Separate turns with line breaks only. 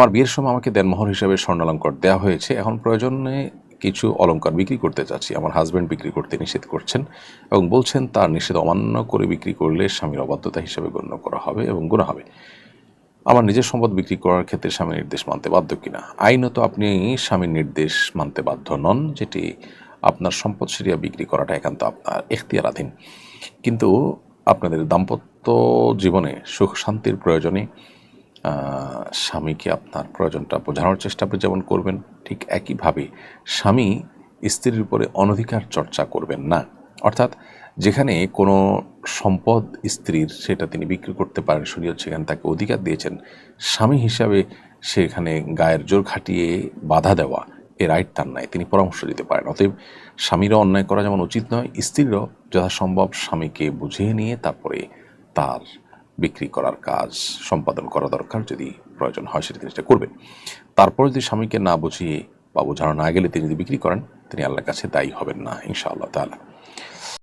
আমার বিয়ের সময় আমাকে দেনমোহর হিসাবে স্বর্ণালঙ্কার দেওয়া হয়েছে। এখন প্রয়োজনে কিছু অলংকার বিক্রি করতে চাচ্ছি। আমার হাজব্যান্ড বিক্রি করতে নিষেধ করছেন এবং বলছেন, তার নিষেধ অমান্য করে বিক্রি করলে স্বামীর অবাধ্যতা হিসাবে গণ্য করা হবে এবং গুণা হবে। আমার নিজের সম্পদ বিক্রি করার ক্ষেত্রে স্বামীর নির্দেশ মানতে বাধ্য কিনা? আইনত আপনি স্বামীর নির্দেশ মানতে বাধ্য নন, যেটি আপনার সম্পদ সেরিয়া বিক্রি করাটা একান্ত আপনার এখতিয়ারাধীন। কিন্তু আপনাদের দাম্পত্য জীবনে সুখ শান্তির প্রয়োজনে স্বামীকে আপনার প্রয়োজনটা বোঝানোর চেষ্টা যেমন করবেন, ঠিক একইভাবে স্বামী স্ত্রীর উপরে অনধিকার চর্চা করবেন না। অর্থাৎ যেখানে কোনো সম্পদ স্ত্রীর সেটা তিনি বিক্রি করতে পারেন, শরীয়ত সেখানে তাকে অধিকার দিয়েছেন, স্বামী হিসাবে সেখানে গায়ের জোর খাটিয়ে বাধা দেওয়া এ রাইট তার নাই, তিনি পরামর্শ দিতে পারেন। অতএব স্বামীরও অন্যায় করা যেমন উচিত নয়, স্ত্রীরও যথাসম্ভব স্বামীকে বুঝিয়ে নিয়ে তারপরে তার বিক্রি করার কাজ, সম্পাদন করা দরকার যদি প্রয়োজন হয় সেটা তিনি সেটা করবেন। তারপর যদি স্বামীকে না বুঝিয়ে বা বোঝানো না গেলে তিনি যদি বিক্রি করেন, তিনি আল্লাহর কাছে দায়ী হবেন না, ইনশাআল্লাহ তাআলা।